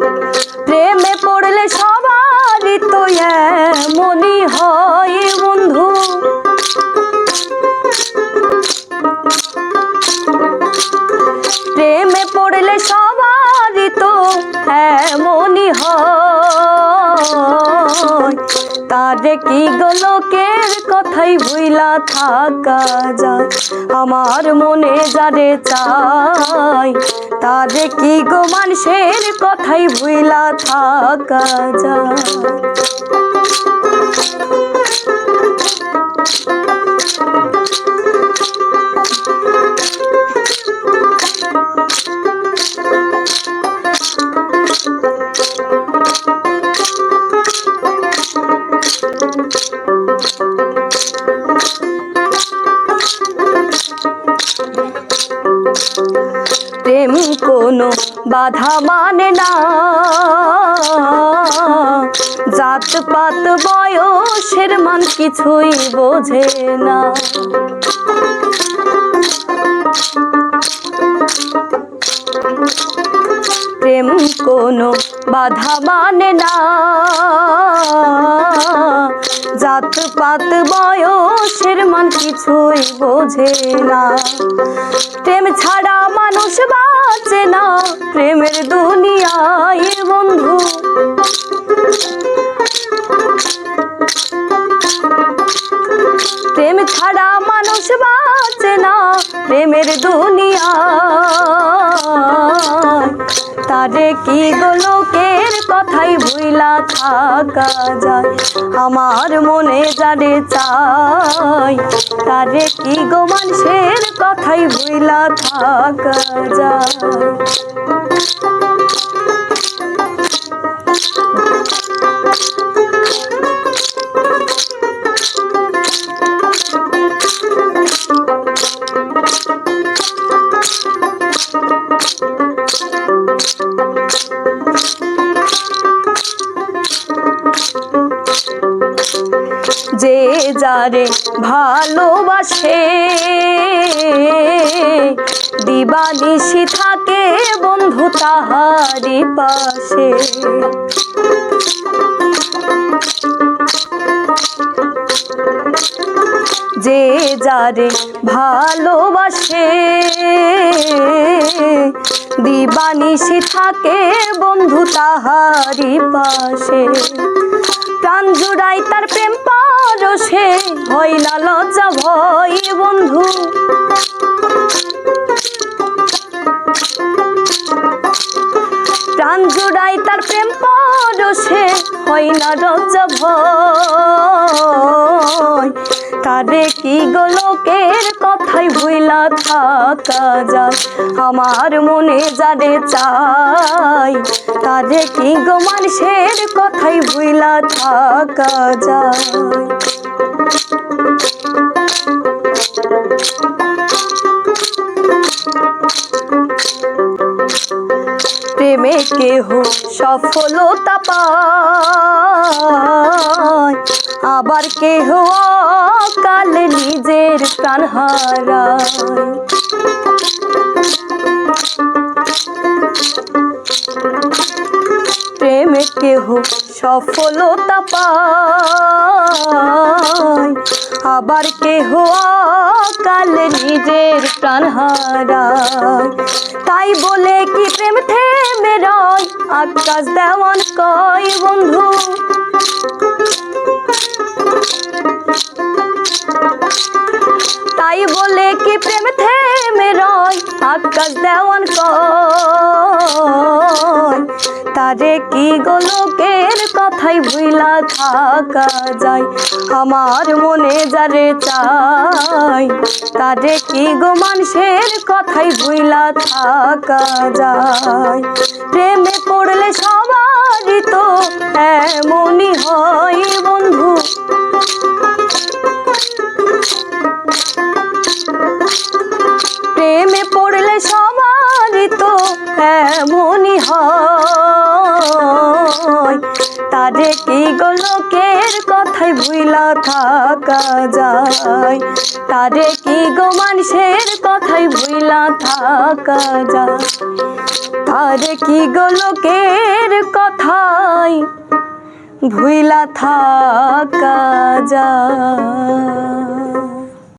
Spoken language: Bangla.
প্রেমে তারে কি গোলকের কথাই ভুইলা থাকা যায়? আমার মনে যারে চাই, তারে কি গো মানুষের কথাই ভুইলা থাকা যায়? কোনো বাধা মানে না। জাত পাত বয়সের মান কিছুই বোঝে না। প্রেম কোনো বাধা মানে না। জাত পাত বয়সের মান কিছুই বোঝে না। প্রেম ছাড়া মানুষ প্রেমের দুনিয়ায় বন্ধু। প্রেম ছাড়া মানুষ বাঁচে না, প্রেমের দুনিয়া তারে কি গোলকের কথাই ভুইলা থাকা যায়? আমার মনে যারে চাই, তারে কি গো মানুষের কথাই ভুইলা থাকা যায়? যে যারে ভালোবাসে দিবানিশি থাকে বন্ধু তাহারি পাশে। যে যারে ভালোবাসে, দিবানিশি থাকে বন্ধু তাহারি পাশে। প্রাণ জুড়াই তার প্রেম পারসে, হয় না লজ্জা ভয় বন্ধু প্রেম পারসে হয় না ভয়। তারে কি গোলকের কথাই ভুইলা থাকা যায়? আমার মনে যারে চাই, তারে কি গো মানুষের কথাই ভুইলা থাকা যায়? প্রেমে কেহ সফলতা পায়। আবার কেহ কাল নিজের প্রাণ হারায়। প্রেমে কেহ সফলতা পায়। আবার কেহ কাল নিজের প্রাণ হারায় তাই বলে কি প্রেম থেমে রয়? আকাশ দেওয়ান কয়, বন্ধু? তাই বলে কি প্রেম থেমে রয়? আকাশ দেওয়ান কয় তারে কি গোলকের কথাই ভুইলা থাকা যায়? আমার মনে যারে চাই তারে কি গো মানুষের কথাই ভুইলা থাকা যায়? প্রেমে পড়লে সবারই কথাই ভুইলা থাকা যায়? তারে কি গো মানুষের কথাই ভুইলা থাকা যায়? তারে কি গো লোকের কথাই ভুইলা থাকা যায়?